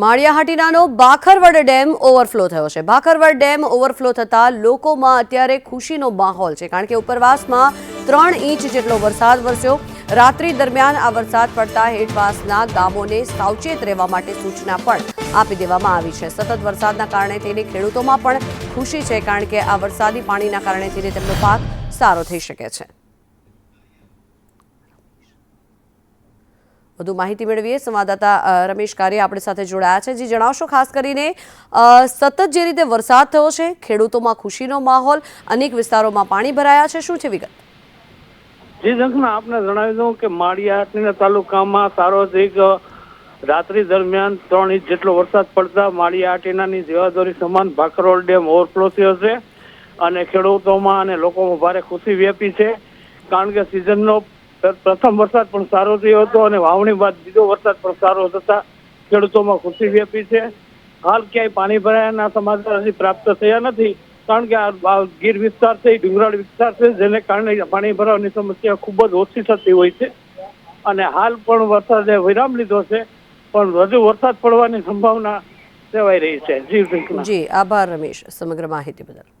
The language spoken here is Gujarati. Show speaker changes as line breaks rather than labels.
માળિયાહાટીનાનો બાખરવડ ડેમ ઓવરફ્લો થયો છે. બાખરવડ ડેમ ઓવરફ્લો થતાં લોકોમાં અત્યારે ખુશીનો માહોલ છે, કારણ કે ઉપરવાસમાં ત્રણ ઇંચ જેટલો વરસાદ વરસ્યો. રાત્રિ દરમિયાન આ વરસાદ પડતા હેઠવાસના ગામોને સાવચેત રહેવા માટે સૂચના પણ આપી દેવામાં આવી છે. સતત વરસાદના કારણે થઈને ખેડૂતોમાં પણ ખુશી છે, કારણ કે આ વરસાદી પાણીના કારણે તેને તેમનો પાક સારો થઈ શકે છે. વધુ માહિતી મેળવીએ. સંવાદદાતા રમેશ કારિયા આપણી સાથે જોડાયા છે. જે, જણાવશો ખાસ કરીને સતત જે રીતે વરસાદ થયો છે, ખેડૂતોમાં ખુશીનો માહોલ, અનેક વિસ્તારોમાં પાણી ભરાયા છે, શું છે વિગત?
જે જંખના આપને જણાવી દઉં કે માળિયાહાટીના તાલુકામાં સાર્વત્રિક રાત્રિ દરમિયાન ત્રણ ઇંચ જેટલો વરસાદ પડતા માળિયાહાટીનાની જીવાદોરી સમાન ભાખરોલ ડેમ ઓવરફ્લો થયો છે અને ખેડૂતોમાં અને લોકોમાં ભારે ખુશી વ્યાપી છે. કારણ કે સિઝનનો પ્ર- પ્રથમ વરસાદ પણ સારો થયો હતો અને વાવણી બાદ બીજો વરસાદ પણ સારો થતા ખેડૂતોમાં ખુશી વ્યાપી છે. હાલ ક્યાંય પાણી ભરાયાના સમાચાર હજી પ્રાપ્ત થયા નથી, કારણ કે આ ગીર વિસ્તાર છે, ડુંગરાળ વિસ્તાર છે, જેને કારણે પાણી ભરાવાની સમસ્યા ખૂબ જ ઓછી થતી હોય છે. અને હાલ પણ વરસાદે વિરામ લીધો છે, પણ વધુ વરસાદ પડવાની સંભાવના સેવાઈ રહી છે.
જી, આભાર રમેશ સમગ્ર માહિતી બદલ.